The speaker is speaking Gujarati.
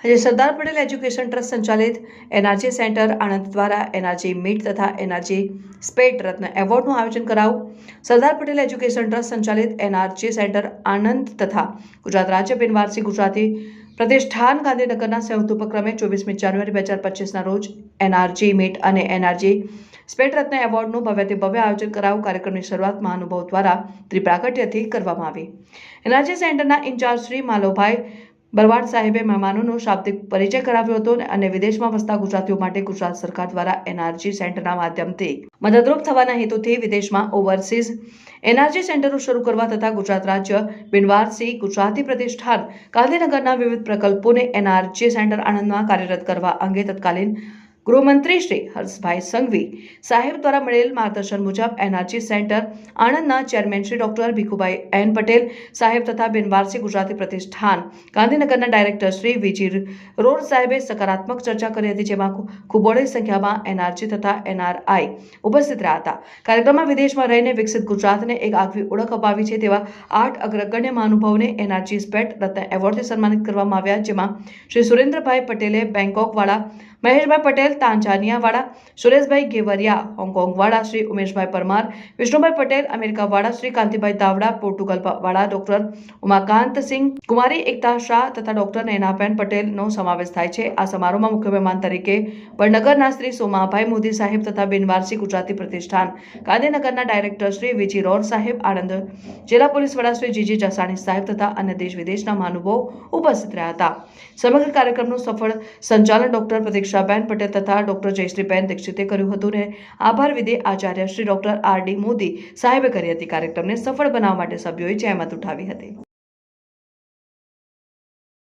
આજે સરદાર પટેલ એજ્યુકેશન ટ્રસ્ટ સંચાલિત એનઆરજી સેન્ટર આણંદ દ્વારા એનઆરજી મીટ તથા એનઆરજી સ્પેટ રત્ન એવોર્ડનું આયોજન કરાવું સરદાર પટેલ એજ્યુકેશન ટ્રસ્ટ સંચાલિત એનઆરજી સેન્ટર આણંદ તથા ગુજરાત રાજ્ય બિનવારસી ગુજરાતી પ્રતિષ્ઠાન ગાંધીનગરના સંયુક્ત ઉપક્રમે ચોવીસમી જાન્યુઆરી બે હજાર પચીસના રોજ એનઆરજી મીટ અને એનઆરજી સ્પેટ રત્ન એવોર્ડનું ભવ્યથી ભવ્ય આયોજન કરાવું કાર્યક્રમની શરૂઆત મહાનુભાવ દ્વારા ત્રિપ્રાગટ્યથી કરવામાં આવી. એનઆરજી સેન્ટરના ઇન્ચાર્જ શ્રી માલોભાઈ બરવાડ સાહેબે મહેમાનોનો શાબ્દિક પરિચય કરાવ્યો હતો અને વિદેશમાં વસતા ગુજરાતીઓ માટે ગુજરાત સરકાર દ્વારા એનઆરજી સેન્ટરના માધ્યમથી મદદરૂપ થવાના હેતુથી વિદેશમાં ઓવરસીઝ એનઆરજી સેન્ટરો શરૂ કરવા તથા ગુજરાત રાજ્ય બિનવારસી ગુજરાતી પ્રતિષ્ઠાન ગાંધીનગરના વિવિધ પ્રકલ્પોને એનઆરજી સેન્ટર આણંદમાં કાર્યરત કરવા અંગે તત્કાલીન ગૃહમંત્રી શ્રી હર્ષભાઈ સંઘવી, સાહેબ દ્વારા મળેલ માર્ગદર્શન મુજબ NRG centre, આણંદના chairman Shri doctor Bhikhubhai N Patel, સાહેબ તથા બિનવારસી ગુજરાતી પ્રતિષ્ઠાન, ગાંધીનગરના ડાયરેક્ટર શ્રી વિજી રોડ સાહેબે સકારાત્મક ચર્ચા કરી હતી જેમાં ખૂબ સંખ્યામાં એનઆરજી તથા એનઆરઆઈ ઉપસ્થિત રહ્યા હતા. કાર્યક્રમમાં વિદેશમાં રહીને વિકસિત ગુજરાતને એક આગવી ઓળખ અપાવી છે તેવા આઠ અગ્રગણ્ય મહાનુભાવોને એનઆરજી સ્પેટ રત્ન એવોર્ડથી સન્માનિત કરવામાં આવ્યા, જેમાં શ્રી સુરેન્દ્રભાઈ પટેલે બેંકોકવાળા મહેશભાઈ પટેલ તાંજાનિયાવાળા સુરેશભાઈ ગેવરિયા હોંગકોંગવાળા શ્રી ઉમેશભાઈ પરમાર, વિષ્ણુભાઈ પટેલ અમેરિકાવાળા શ્રી કાંતિભાઈ દાવડા પોર્ટુગલવાળા ડોક્ટર ઉમાકાંતસિંહ કુમારી એકતા શાહ તથા ડોક્ટર નૈનાબેન પટેલનો સમાવેશ થાય છે. આ સમારોહમાં મુખ્ય મહેમાન તરીકે વડનગરના શ્રી સોમાભાઈ મોદી સાહેબ તથા બિનવારસી ગુજરાતી પ્રતિષ્ઠાન ગાંધીનગરના ડાયરેક્ટર શ્રી વિજી રોર સાહેબ, આણંદ જિલ્લા પોલીસ વડા શ્રી જીજી જસાણી સાહેબ તથા અન્ય દેશ વિદેશના મહાનુભાવો ઉપસ્થિત રહ્યા હતા. સમગ્ર કાર્યક્રમનું સફળ સંચાલન ડોક્ટર પ્રતીક્ષાબેન પટેલ તથા ડોક્ટર જયશ્રીબેન દીક્ષિતે કર્યું હતું ને આભાર વિદે Acharya Shri doctor R D Modi સાહેબે કરી હતી કાર્યક્રમને સફળ બનાવવા માટે સભ્યોએ જહેમત ઉઠાવી હતી.